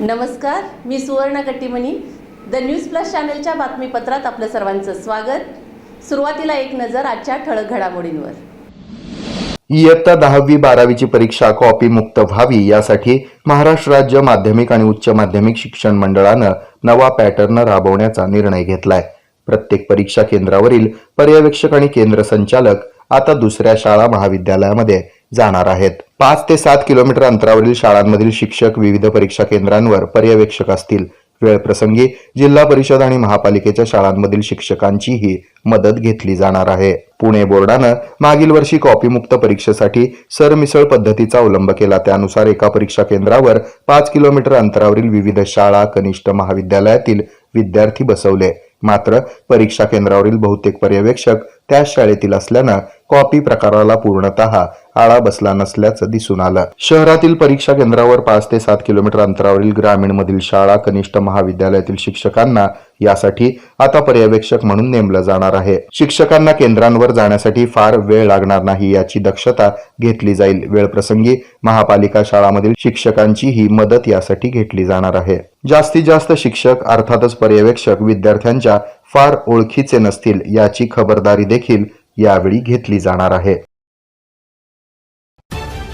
नमस्कार मी सुवर्ण Kattimani. The news plus चॅनलच्या बातमीपत्रात आपलं सर्वांचं स्वागत. सुरुवातीला एक नजर आजच्या ठळक घडामोडींवर. इयत्ता दहावी बारावीची परीक्षा कॉपी मुक्त व्हावी यासाठी महाराष्ट्र राज्य माध्यमिक आणि उच्च माध्यमिक शिक्षण मंडळानं नवा पॅटर्न राबवण्याचा निर्णय घेतलाय. प्रत्येक परीक्षा केंद्रावरील पर्यवेक्षक आणि केंद्र संचालक आता दुसऱ्या शाळा महाविद्यालयामध्ये जाणार आहेत. पाच ते सात किलोमीटर अंतरावरील शाळांमधील शिक्षक विविध परीक्षा केंद्रांवर पर्यवेक्षक असतील. वेळप्रसंगी जिल्हा परिषद आणि महापालिकेच्या शाळांमधील शिक्षकांचीही मदत घेतली जाणार आहे. पुणे बोर्डानं मागील वर्षी कॉपीमुक्त परीक्षेसाठी सरमिसळ पद्धतीचा अवलंब केला. त्यानुसार एका परीक्षा केंद्रावर पाच किलोमीटर अंतरावरील विविध शाळा कनिष्ठ महाविद्यालयातील विद्यार्थी बसवले. मात्र परीक्षा केंद्रावरील बहुतेक पर्यवेक्षक त्याच शाळेतील असल्यानं कॉपी प्रकाराला पूर्णतः आळा बसला नसल्याचं दिसून आलं. शहरातील परीक्षा केंद्रावर पाच ते सात किलोमीटर अंतरावरील ग्रामीण मधील शाळा कनिष्ठ महाविद्यालयातील शिक्षकांना यासाठी आता पर्यवेक्षक म्हणून नेमलं जाणार आहे. शिक्षकांना केंद्रांवर जाण्यासाठी फार वेळ लागणार नाही याची दक्षता घेतली जाईल. वेळप्रसंगी महापालिका शाळामधील शिक्षकांची ही मदत यासाठी घेतली जाणार आहे. जास्तीत जास्त शिक्षक अर्थातच पर्यवेक्षक विद्यार्थ्यांच्या फार ओळखीचे नसतील याची खबरदारी देखील यावेळी घेतली जाणार आहे.